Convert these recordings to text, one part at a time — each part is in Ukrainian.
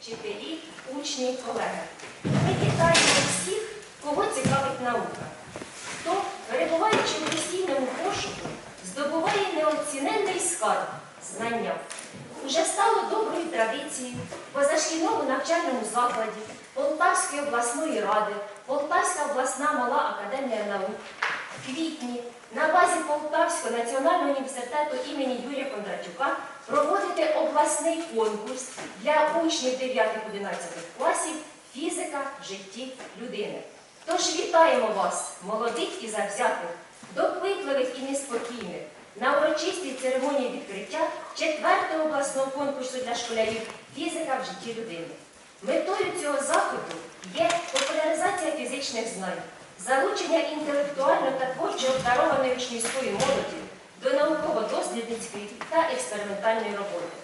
вчителі, учні, колеги. Ми вітаємо всіх, кого цікавить наука. Хто, перебуваючи в постійному пошуку, здобуває неоціненний скарб знання. Уже стало доброю традицією позашкільному навчальному закладі Полтавської обласної ради, Полтавська обласна мала академія наук в квітні на базі Полтавського національного університету імені Юрія Кондратюка проводити обласний конкурс для учнів 9-11 класів Фізика в житті людини. Тож вітаємо вас, молодих і завзятих, допитливих і неспокійних, на урочистій церемонії відкриття четвертого обласного конкурсу для школярів Фізика в житті людини. Метою цього заходу є популяризація фізичних знань, залучення інтелектуально та творчо обдарованої учнівської молоді до науково-дослідницької та експериментальної роботи.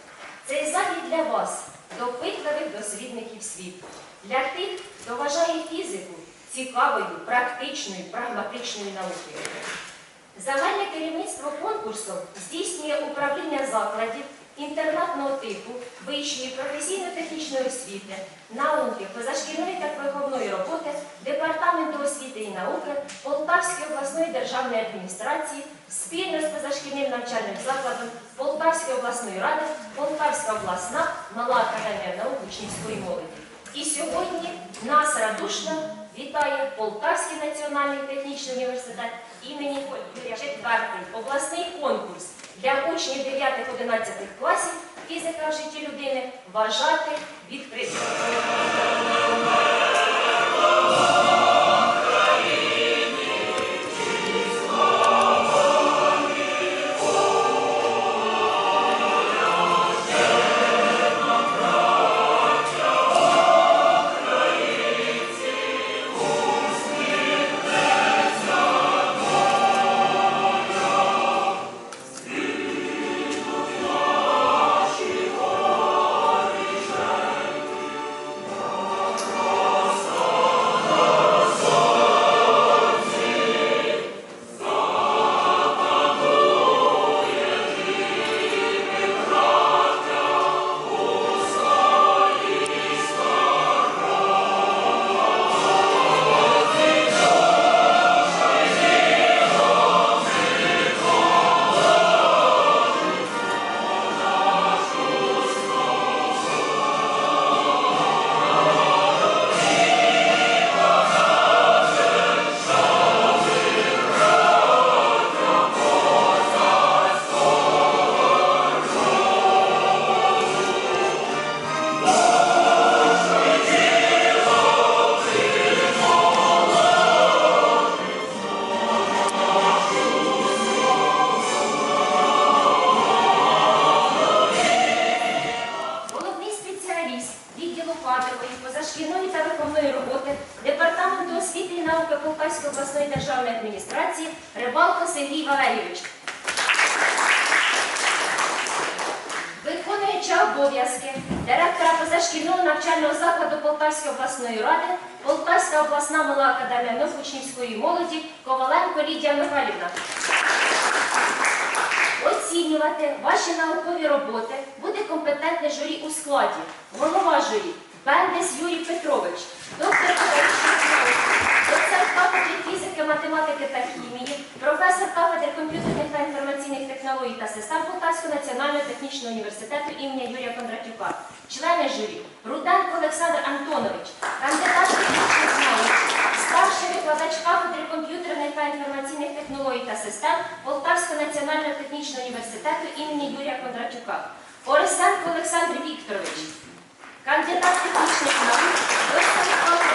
Цей захід для вас, допитливих дослідників світу, для тих, хто вважає фізику цікавою, практичною, прагматичною наукою. Загальне керівництво конкурсу здійснює управління закладів інтернатного типу, вищої професійно-технічної освіти, науки, позашкільної та виховної роботи, Департаменту освіти і науки, Полтавської обласної державної адміністрації спільно з позашкільним навчальним закладом Полтавської обласної ради, Полтавська обласна мала академія наук учнівської молоді. І сьогодні нас радушно вітає Полтавський національний технічний університет імені Юрія Четвертий обласний конкурс для учнів 9-11 класів фізика в житті людини вважати відкритим. Державної адміністрації Рибалко Сергій Валерійович. Виконуюча обов'язки директора позашкільного навчального закладу Полтавської обласної ради, Полтавська обласна мала академія наук учнівської молоді Коваленко Лідія Михайлівна. Оцінювати ваші наукові роботи буде компетентне журі у складі. Голова журі Бендес Юрій Петрович, доктор кафедри фізики, математики та хімії, професор кафедри комп'ютерних та інформаційних технологій та систем Полтавського національного технічного університету імені Юрія Кондратюка, члени журі Руденко Олександр Антонович, кандидат технічних наук, старший викладач кафедри комп'ютерних та інформаційних технологій та систем Полтавського національного технічного університету імені Юрія Кондратюка, Оресенко Олександр Вікторович, кандидат технічних наук,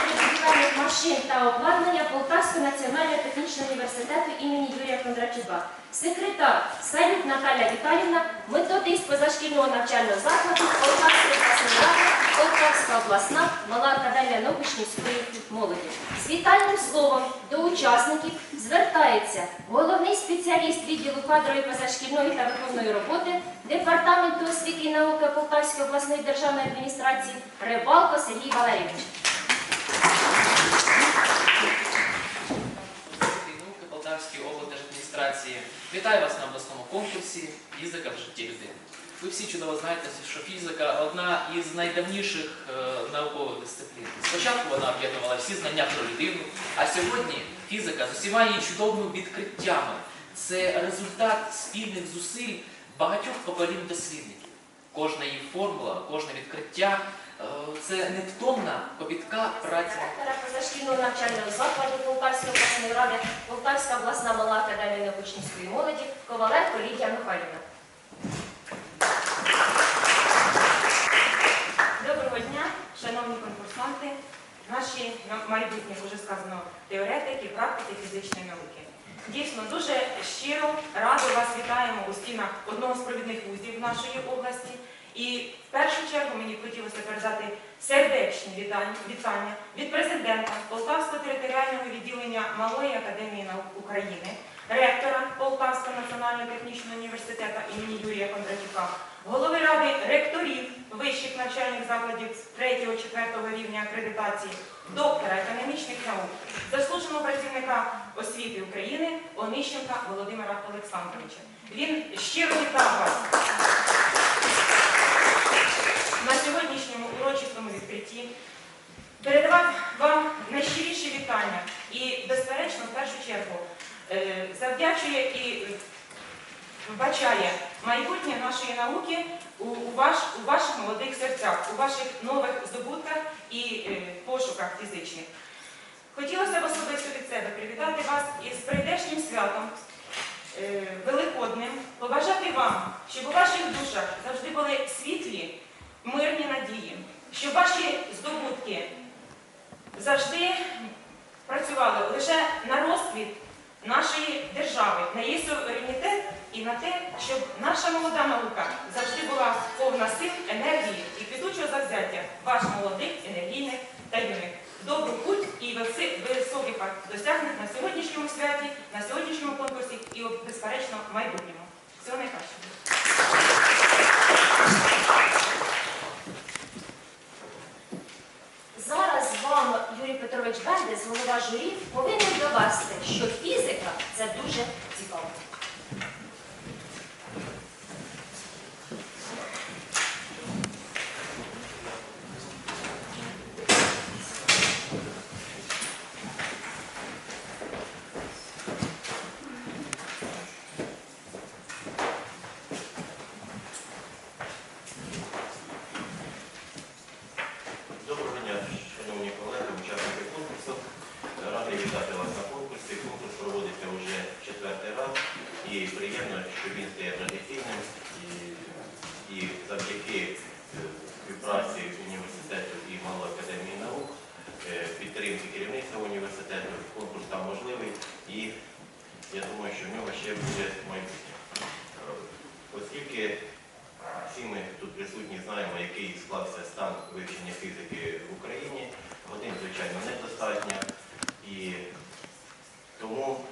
будівельних машин та обладнання Полтавського національного технічного університету імені Юрія Кондратюка, секретар Салют Наталя Віталівна, методист позашкільного навчального закладу Полтавської обласної Полтавська обласна мала академія наук молоді. З вітальним словом до учасників звертається головний спеціаліст відділу кадрової позашкільної та виховної роботи Департаменту освіти і науки Полтавської обласної державної адміністрації Рибалко Сергій Валерійович. освіти і науки Полтавської облдержадміністрації. Вітаю вас на обласному конкурсі Фізика в житті людини. Ви всі чудово знаєте, що фізика одна із найдавніших е, наукових дисциплін. Спочатку вона об'єднувала всі знання про людину, а сьогодні фізика з усіма її чудовими відкриттями це результат спільних зусиль багатьох поколінь дослідників. Кожна її формула, кожне відкриття це невтомна копітка праця. Директора позашкільного навчального закладу Полтавської обласної ради, Полтавська обласна мала академія научницької молоді, Коваленко Лідія Михайлівна. Доброго дня, шановні конкурсанти, наші майбутні, вже сказано, теоретики, практики фізичної науки. Дійсно, дуже щиро радо вас вітаємо у стінах одного з провідних вузів нашої області. І в першу чергу мені хотілося передати сердечні вітання, від президента Полтавського територіального відділення Малої академії наук України, ректора Полтавського національного технічного університету імені Юрія Кондратюка, голови ради ректорів вищих навчальних закладів 3-4 рівня акредитації, доктора економічних наук, заслуженого працівника освіти України Онищенка Володимира Олександровича. Він щиро вітав вас на сьогоднішньому урочистому відкритті. Передавав вам найщиріші вітання і, безперечно, в першу чергу, е, завдячує і вбачає майбутнє нашої науки у, ваш, у ваших молодих серцях, у ваших нових здобутках і е, пошуках фізичних. Хотілося б особисто від себе привітати вас із прийдешнім святом, е, великодним, побажати вам, щоб у ваших душах завжди були світлі, щоб ваші здобутки завжди працювали лише на розквіт нашої держави, на її суверенітет і на те, щоб наша молода наука завжди була повна сил, енергії і квітучого завзяття ваших молодих, енергійних та юних. Добру путь і високих досягнень на сьогоднішньому святі, на сьогоднішньому конкурсі і, безперечно, майбутньому. Всього найкращого. Зараз вам Юрій Петрович Бендес, голова журі, повинен довести, що фізика це дуже цікаво. Доброго дня, шановні колеги, учасники конкурсу. Радий вітати вас на конкурсі. Конкурс проводиться вже четвертий раз і приємно, що він стає традиційним і, і завдяки е, співпраці університету і Малої академії наук, е, підтримки керівництва університету, конкурс там можливий і я думаю, що в нього ще буде майбутнє. Е, Оскільки всі ми тут присутні знаємо, який склався стан вивчення фізики в Україні. Годин, звичайно, недостатньо. І тому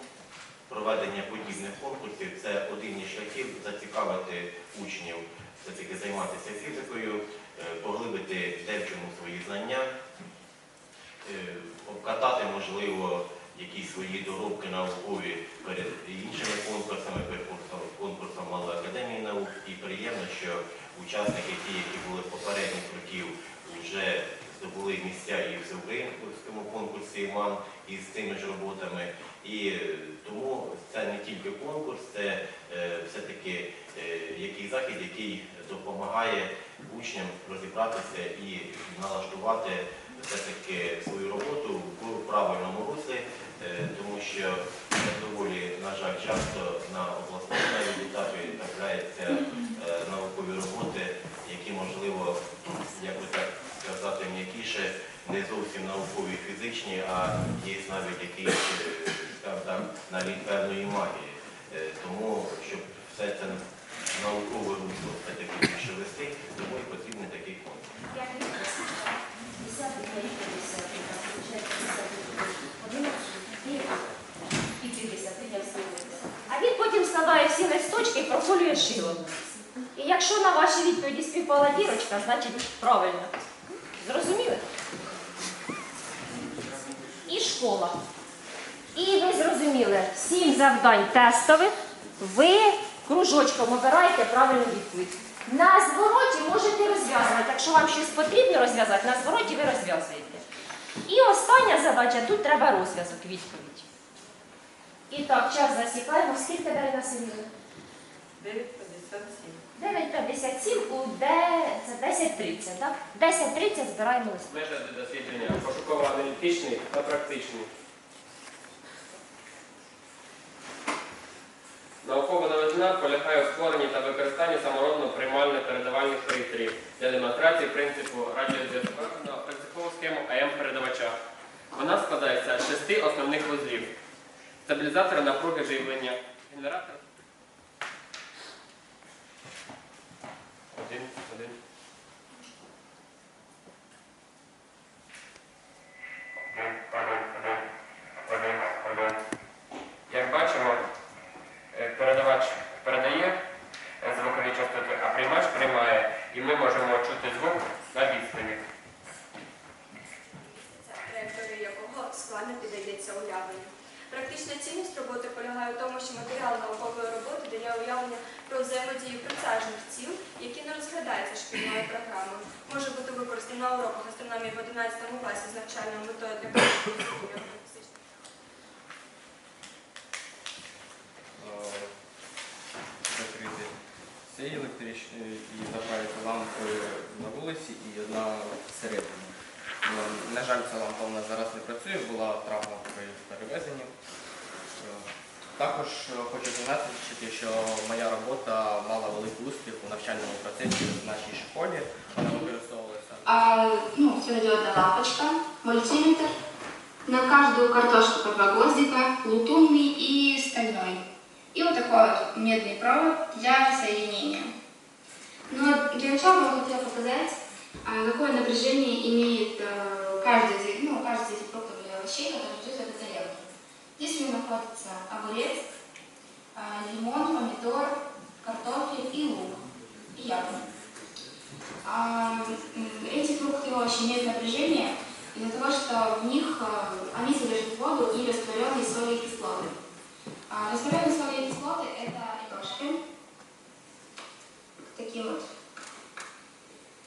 проведення подібних конкурсів це один із шляхів зацікавити учнів все-таки займатися фізикою, е, поглибити де в чому свої знання, е, обкатати, можливо, якісь свої доробки наукові перед іншими конкурсами, перед конкурсом, Малої академії наук. І приємно, що учасники, ті, які були попередніх років, вже здобули місця і в всеукраїнському конкурсі МАН із цими ж роботами. І е, тому це не тільки конкурс, це е, все-таки е, який захід, який допомагає учням розібратися і налаштувати все-таки свою роботу в правильному руслі, е, тому що доволі, на жаль, часто на обласному етапі трапляються е, наукові роботи, які, можливо, як би так сказати м'якіше, не зовсім наукові фізичні, а є навіть якісь, е, навіть певної магії. Тому, щоб все це наукове русло все-таки більше вести, тому і потрібний такий конкурс. А він потім складає всі листочки і проколює шилом. І якщо на ваші відповіді співпала дірочка, значить правильно. Зрозуміли? І школа. І ви зрозуміли, сім завдань тестових. Ви кружочком обираєте правильну відповідь. На звороті можете розв'язувати. Якщо вам щось потрібно розв'язати, на звороті ви розв'язуєте. І остання задача, тут треба розв'язок, відповідь. І так, час засікаємо. Скільки Дарина Сергійовна? 9.57. 9.57 у де... це 10.30, так? 10.30 збираємо лист. Методи дослідження пошуково-аналітичний та практичний. Полягає у створенні та використанні саморобно-приймально передавальних пристроїв для демонстрації принципу радіозв'язку принципову схему АМ-передавача. Вона складається з шести основних вузлів. Стабілізатор напруги живлення, генератор. Цінність роботи полягає в тому, що матеріал наукової роботи дає уявлення про взаємодію прицежних тіл, які не розглядаються шкільною програмою. Може бути використаний на уроках астрономії в 11 класі з навчальною метою для фізичних закрити цей електричний і направити лампи на вулиці і одна всередині. Ну, На жаль, ця лампа у нас зараз не працює, була травма при перевезенні. Е, Також е, хочу зазначити, що моя робота мала великий успіх у навчальному процесі в нашій школі. Вона використовувалася А, ну, светодиодная лампочка, мультиметр. На каждую картошку по два гвоздика, латунный и стальной. И вот такой вот медный провод для соединения. Но для начала я хотела показать, а, какое напряжение имеет э, каждый, из этих- ну, каждый из этих фруктов или овощей, который Здесь у меня находится огурец, а, лимон, помидор, картофель и лук, и яблоко. А, эти фрукты и овощи имеют напряжение из-за того, что в них э, они содержат воду и растворенные соли и кислоты. А растворенные соли и кислоты – это лепешки, таким вот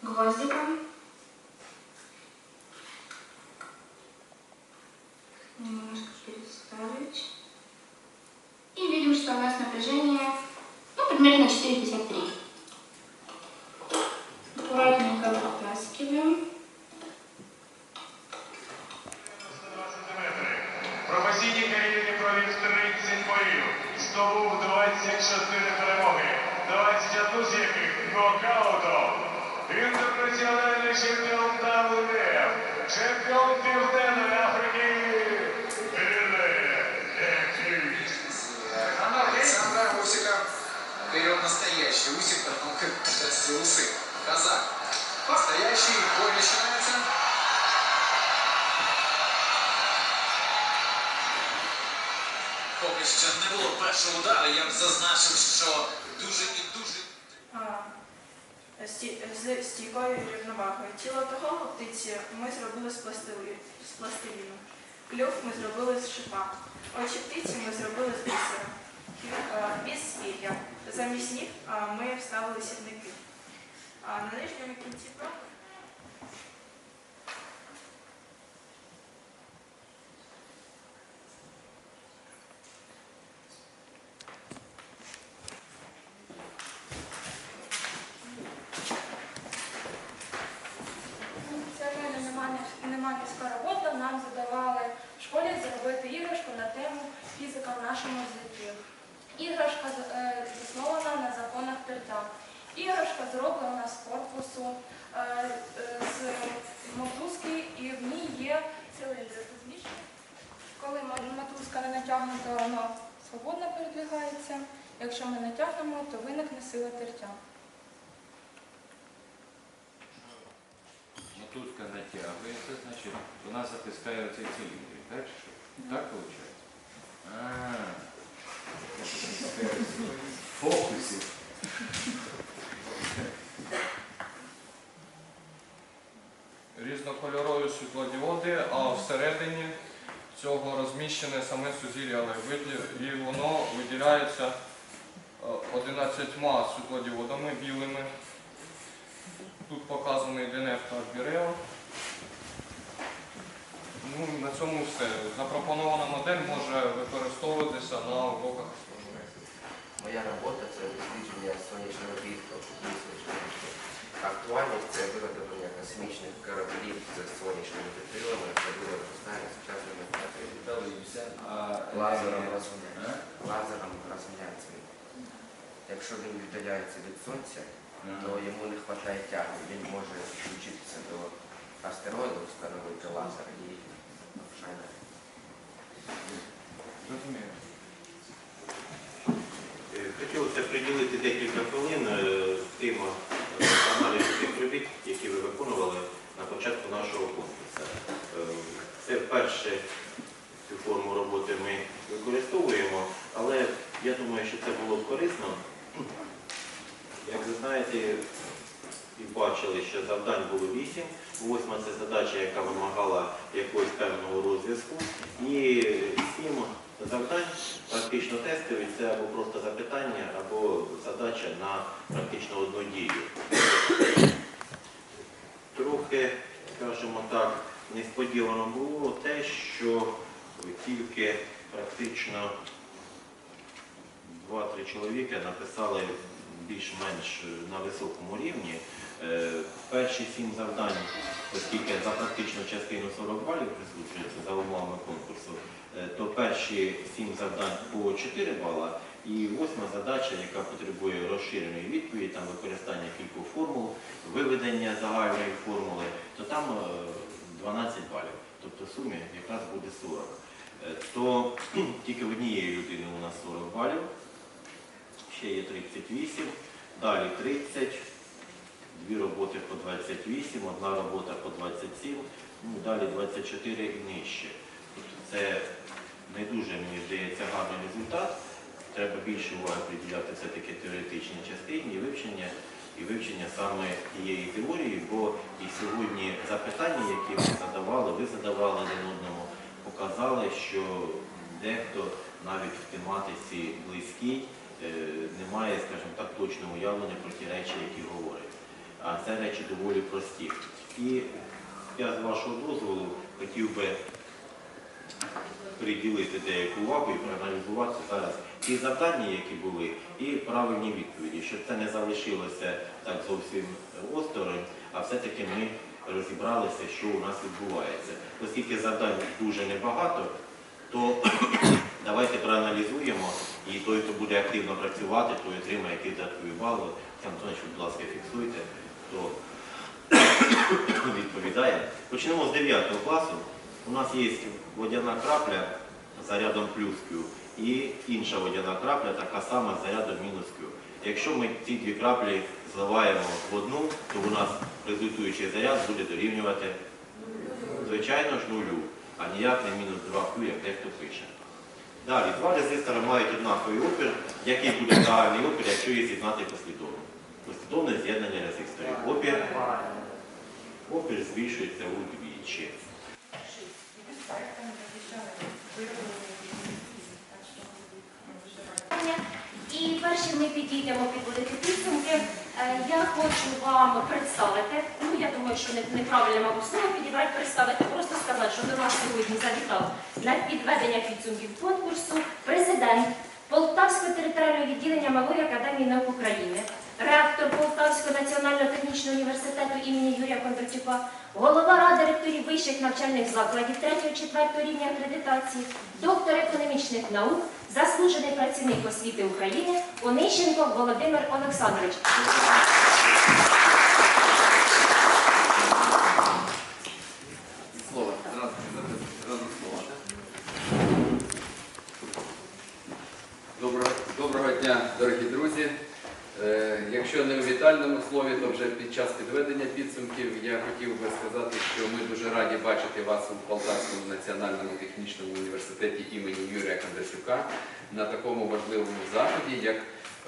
гвоздиком. Немножко переставить. И видим, что у нас напряжение ну, примерно 4,53. Аккуратненько вытаскиваем. Професійній кар'єрі провів 30 боїв, здобув 24 перемоги, 21 з яких нокаутом. Інтернаціональний чемпіон WWF, чемпіон Південної Африки, Вперед настоящий Усик, потом как здрасте, усы. Казак. Настоящий бой начинается. Поки що не було першого удару, я б зазначив, що дуже і дуже з стійкою рівновагою. Тіло того птиці ми зробили з пластиліну. Клюв ми зробили з шипа. Очі птиці ми зробили з бісера. А, з пір'я. Замість ніг ми вставили сірники. На нижньому кінці проби Це в мене немає, немає робота. Нам задавали в школі зробити іграшку на тему фізика в нашому житті. Іграшка е, заснована на законах тертя. Іграшка зроблена з корпусу, е, е, з мотузки, і в ній є циліндр. Зміщений. Коли мо- мотузка не натягнута, вона свободно передвигається. Якщо ми натягнемо, то виникне сила тертя. Мотузка натягується, значить, вона затискає оцей циліндр, так? що? Так виходить? Фокусів. різнокольорові світлодіоди, а всередині цього розміщене саме сузір'я Левиді, і воно виділяється 11 світлодіодами білими. Тут показаний ДНФ та Бірео. Ну, на цьому все. Запропонована модель може використовуватися на уроках астрономії. Моя робота це дослідження сонячного вітку. Актуальність це виготовлення космічних кораблів з сонячними вітрилами, це було використання сучасними лазером розміняється. Якщо він віддаляється від сонця, то йому не вистачає тяги. Він може включитися до астероїду, встановити лазер і навчання. Зрозуміло. Е, Хотілося приділити декілька хвилин е, тим е, аналізу тих робіт, які ви виконували на початку нашого конкурсу. Е, Це вперше цю форму роботи ми використовуємо, але я думаю, що це було б корисно. Як ви знаєте і бачили, що завдань було вісім. Восьма це задача, яка вимагала якогось певного розв'язку. І сім завдань практично тестові це або просто запитання, або задача на практично одну дію. Трохи, скажімо так, несподівано було те, що тільки практично 2-3 чоловіки написали більш-менш на високому рівні. Е, Перші сім завдань, оскільки за практичну частину 40 балів присуджується за умовами конкурсу, е, то перші сім завдань по 4 бала і восьма задача, яка потребує розширеної відповіді, там використання кількох формул, виведення загальної формули, то там е, 12 балів. Тобто в сумі якраз буде 40. Е, То тільки в однієї людини у нас 40 балів, ще є 38, далі 30, дві роботи по 28, одна робота по 27, ну, далі 24 і нижче. Тобто це не дуже, мені здається, гарний результат. Треба більше уваги приділяти все-таки теоретичній частині вивчення, і вивчення саме тієї теорії, бо і сьогодні запитання, які ви задавали, ви задавали один одному, показали, що дехто навіть в тематиці близькій е, не має, скажімо так, точного уявлення про ті речі, які говорить. А це речі доволі прості. І я з вашого дозволу хотів би приділити деяку увагу і проаналізувати зараз ті завдання, які були, і правильні відповіді, щоб це не залишилося так зовсім осторонь, а все-таки ми розібралися, що у нас відбувається. Оскільки завдань дуже небагато, то давайте проаналізуємо, і той, хто буде активно працювати, той отримає якісь додаткові бали. Антонович, будь ласка, фіксуйте, хто відповідає. Почнемо з 9 класу. У нас є водяна крапля з зарядом плюс Q і інша водяна крапля, така сама з зарядом мінус Q. Якщо ми ці дві краплі зливаємо в одну, то у нас результуючий заряд буде дорівнювати, звичайно ж, нулю, а ніяк не мінус 2Q, як дехто пише. Далі, два резистори мають однаковий опір, який буде загальний опір, якщо їх з'єднати послідовно. Послідовне з'єднання резисторів. Опір, опір збільшується удвічі. І першим ми підійдемо підводити підсумки. Е, Я хочу вам представити, ну я думаю, що неправильно, мабуть, слово підібрати, представити, просто сказати, що до нас сьогодні завітав для підведення підсумків конкурсу президент Полтавського територіального відділення Малої академії наук України, ректор Полтавського національного технічного університету імені Юрія Кондратюка, голова ради ректорів вищих навчальних закладів 3-4 рівня акредитації, доктор економічних наук, заслужений працівник освіти України Онищенко Володимир Олександрович. Слово. Зразу, зразу слово. Доброго, доброго дня, дорогі друзі. Е, Якщо не у вітальному слові, то вже під час підведення підсумків я хотів би сказати, що ми дуже раді бачити вас у Полтавському національному технічному університеті імені Юрія Кондратюка на такому важливому заході, як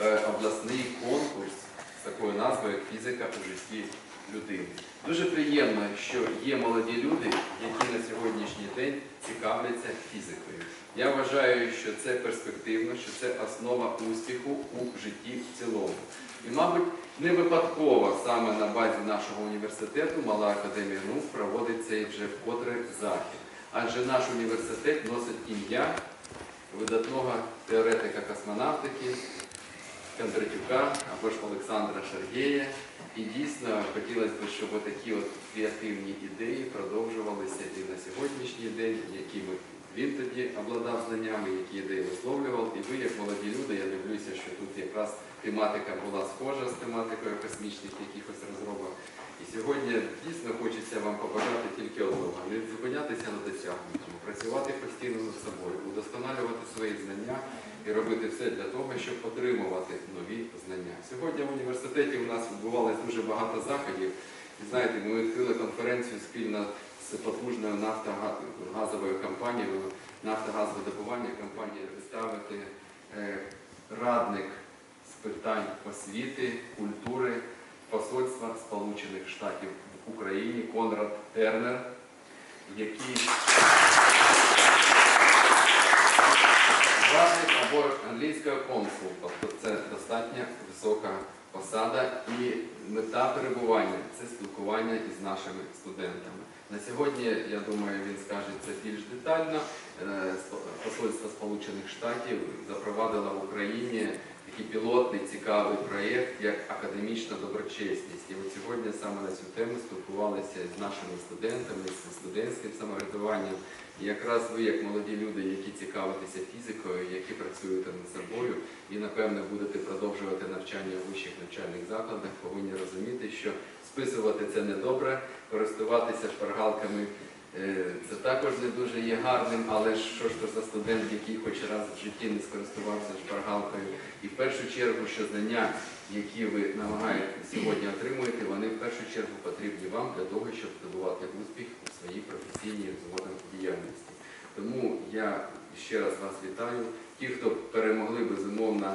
е, обласний конкурс з такою назва як фізика у житті людини. Дуже приємно, що є молоді люди, які на сьогоднішній день цікавляться фізикою. Я вважаю, що це перспективно, що це основа успіху у житті в цілому. І, мабуть, не випадково саме на базі нашого університету Мала Академія наук проводить цей вже вкотре захід. Адже наш університет носить ім'я видатного теоретика космонавтики Кондратюка або ж Олександра Шаргея. І дійсно хотілося б, щоб такі от креативні ідеї продовжувалися і на сьогоднішній день, якими він тоді обладав знаннями, які ідеї висловлював. І ви, як молоді люди, я дивлюся, що тут якраз тематика була схожа з тематикою космічних якихось розробок. І сьогодні дійсно хочеться вам побажати тільки одного не зупинятися на досягнутому, працювати постійно над собою, удосконалювати свої знання і робити все для того, щоб отримувати нові знання. Сьогодні в університеті у нас відбувалось дуже багато заходів. І знаєте, ми відкрили конференцію спільно з потужною нафтогазовою компанією, нафтогазовидобування компанії виставити е, радник з питань освіти, культури, посольства Сполучених Штатів в Україні Конрад Тернер, який радник або англійського консул, тобто це достатньо висока посада і мета перебування це спілкування із нашими студентами. На сьогодні, я думаю, він скаже це більш детально. Е, Посольство Сполучених Штатів запровадило в Україні такий пілотний цікавий проєкт, як академічна доброчесність. І от сьогодні саме на цю тему спілкувалися з нашими студентами, з студентським самоврядуванням. Якраз ви, як молоді люди, які цікавитеся фізикою, які працюєте над собою і, напевно, будете продовжувати навчання в вищих навчальних закладах, повинні розуміти, що списувати це недобре, користуватися шпаргалками це також не дуже є гарним, але що ж то за студент, який хоч раз в житті не скористувався шпаргалкою. І в першу чергу, що знання, які ви намагаєтесь сьогодні отримуєте, вони в першу чергу потрібні вам для того, щоб здобувати успіх у своїй професійній згодом діяльності. Тому я ще раз вас вітаю. Ті, хто перемогли безумовно,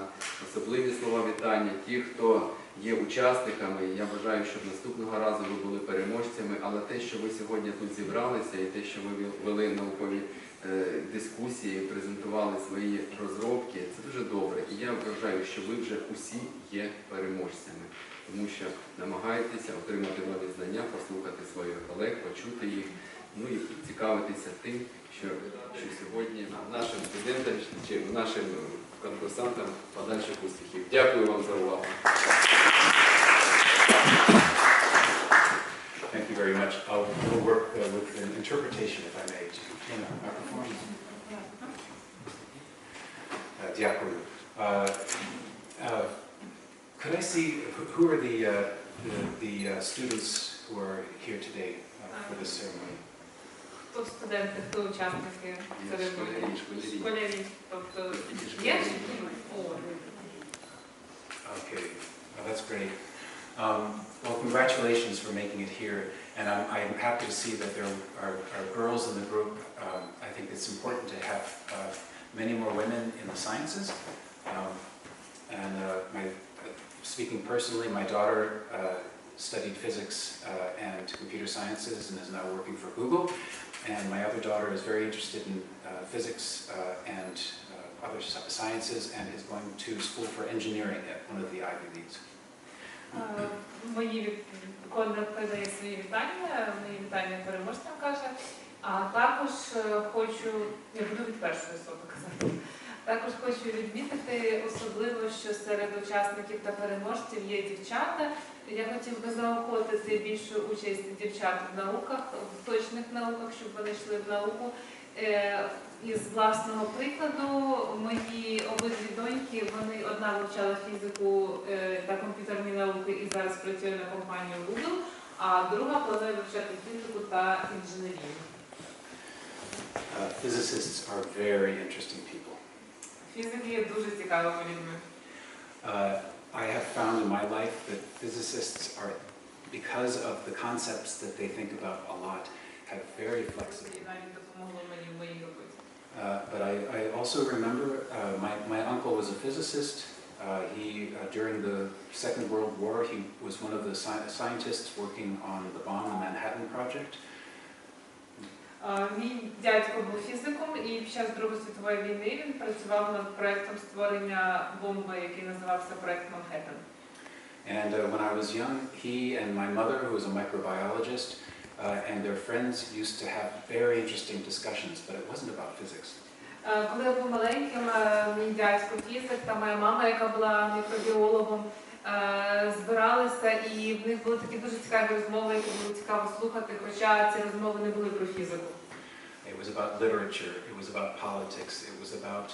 особливі слова вітання, ті, хто є учасниками, я бажаю, щоб наступного разу ви були переможцями, але те, що ви сьогодні тут зібралися, і те, що ви вели наукові е, дискусії, презентували свої розробки, це дуже добре. І я вважаю, що ви вже усі є переможцями, тому що намагаєтеся отримати нові знання, послухати своїх колег, почути їх, ну і цікавитися тим, що, що сьогодні нашим студентам чи нашим конкурсантам подальших успіхів. Дякую вам за увагу. Thank you very much. I'll we'll work uh, with an interpretation, if I may. Tina, microphone. Uh, Дякую. Uh, uh, Could I see, who- who are the, uh, the- the uh, students who are here today uh, for this ceremony? Тут студенти, хто учасники церемонії? школярі, школярі. Школярі. Тобто є? О, Okay, well, that's great. Um, Well, congratulations for making it here, and I'm, I'm happy to see that there are, are girls in the group. Um, I think it's important to have uh, many more women in the sciences. Um, And uh, my, speaking personally, my daughter uh, studied physics uh, and computer sciences and is now working for Google. And my other daughter is very interested in uh, physics uh, and uh, other sci- sciences and is going to school for engineering at one of the Ivy Leagues. Е, Мої від- Конрад передає свої вітання, мої вітання переможцям каже. А також е, хочу, я буду від першої особи казати. Також хочу відмітити особливо, що серед учасників та переможців є дівчата. Я хотів би заохотити більшу участь дівчат в науках, в точних науках, щоб вони йшли в науку. Е, Із власного прикладу, мої обидві доньки, вони одна вивчала фізику е, та комп'ютерні науки і зараз працює на компанію Google, а друга планує вивчати фізику та інженерію. Uh, Physicists are very interesting people. Фізики є дуже цікавими людьми. Uh, I have found in my life that physicists are, because of the concepts that they think about a lot, have very flexible. І навіть допомогло мені в моїй роботі. Uh, But I, I also remember, uh, my, my uncle was a physicist, Uh, he, uh, during the Second World War, he was one of the sci- scientists working on the bomb, the Manhattan Project. Е, Мій дядько був фізиком, і під час Другої світової війни він працював над проектом створення бомби, який називався проект Манхеттен. And uh, when I was young, he and my mother, who was a microbiologist, uh, and their friends used to have very interesting discussions, but it wasn't about physics. Е, Коли я був маленьким, е, мій дядько фізик та моя мама, яка була мікробіологом, е, збиралися, і в них були такі дуже цікаві розмови, які було цікаво слухати, хоча ці розмови не були про фізику. It was about literature, it was about politics, it was about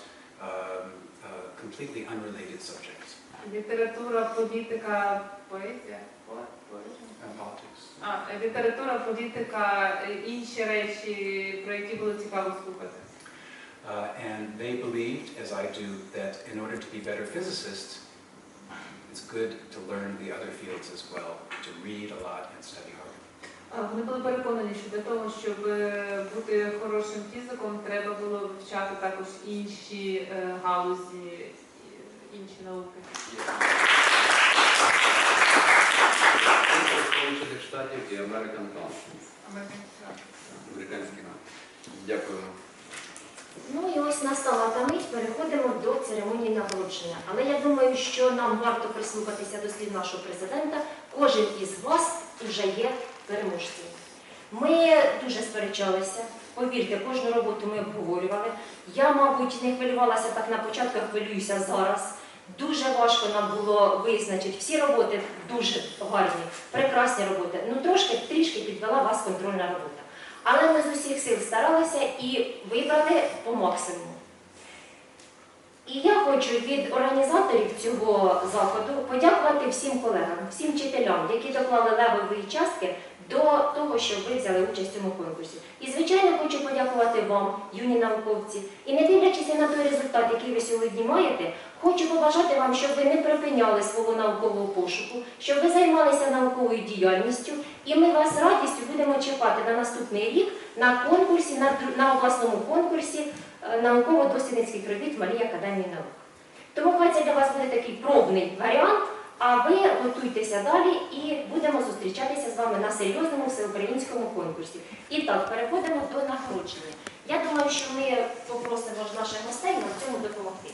um, uh, completely unrelated subjects. Література, політика, поезія, по- And politics. А, література, політика, інші речі, про які було цікаво слухати. Uh, and they believed, as I do, that in order to be better physicists, it's good to learn the other fields as well, to read a lot and study hard. Вони були переконані, що для того, щоб е, бути хорошим фізиком, треба було вивчати також інші е, галузі, інші науки. Сполучених Штатів і American Council. Американський ринок. Дякую. Ну і ось настала та мить, переходимо до церемонії нагородження. Але я думаю, що нам варто прислухатися до слів нашого президента. Кожен із вас вже є переможцем. Ми дуже сперечалися. Повірте, кожну роботу ми обговорювали. Я, мабуть, не хвилювалася так на початку, хвилююся зараз. Дуже важко нам було визначити. Всі роботи дуже гарні, прекрасні роботи. Ну трошки трішки підвела вас контрольна робота. Але ми з усіх сил старалися і вибрали по максимуму. І я хочу від організаторів цього заходу подякувати всім колегам, всім вчителям, які доклали левової частки до того, щоб ви взяли участь в цьому конкурсі. І, звичайно, хочу подякувати вам, юні науковці. І не дивлячись на той результат, який ви сьогодні маєте, хочу побажати вам, щоб ви не припиняли свого наукового пошуку, щоб ви займалися науковою діяльністю, і ми вас з радістю будемо чекати на наступний рік на конкурсі, на, на обласному конкурсі е, науково-дослідницьких робіт Малій Академії наук. Тому хай це для вас буде такий пробний варіант, а ви готуйтеся далі і будемо зустрічатися з вами на серйозному всеукраїнському конкурсі. І так, переходимо до нагородження. Я думаю, що ми попросимо наших гостей нам в цьому допомогти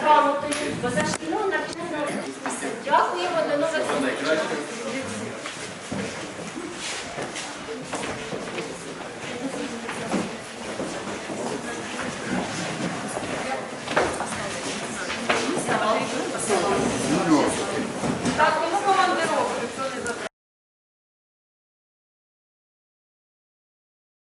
грамотою за шкільну навчальну місце. Дякуємо до нових зустрічей. Так, ну,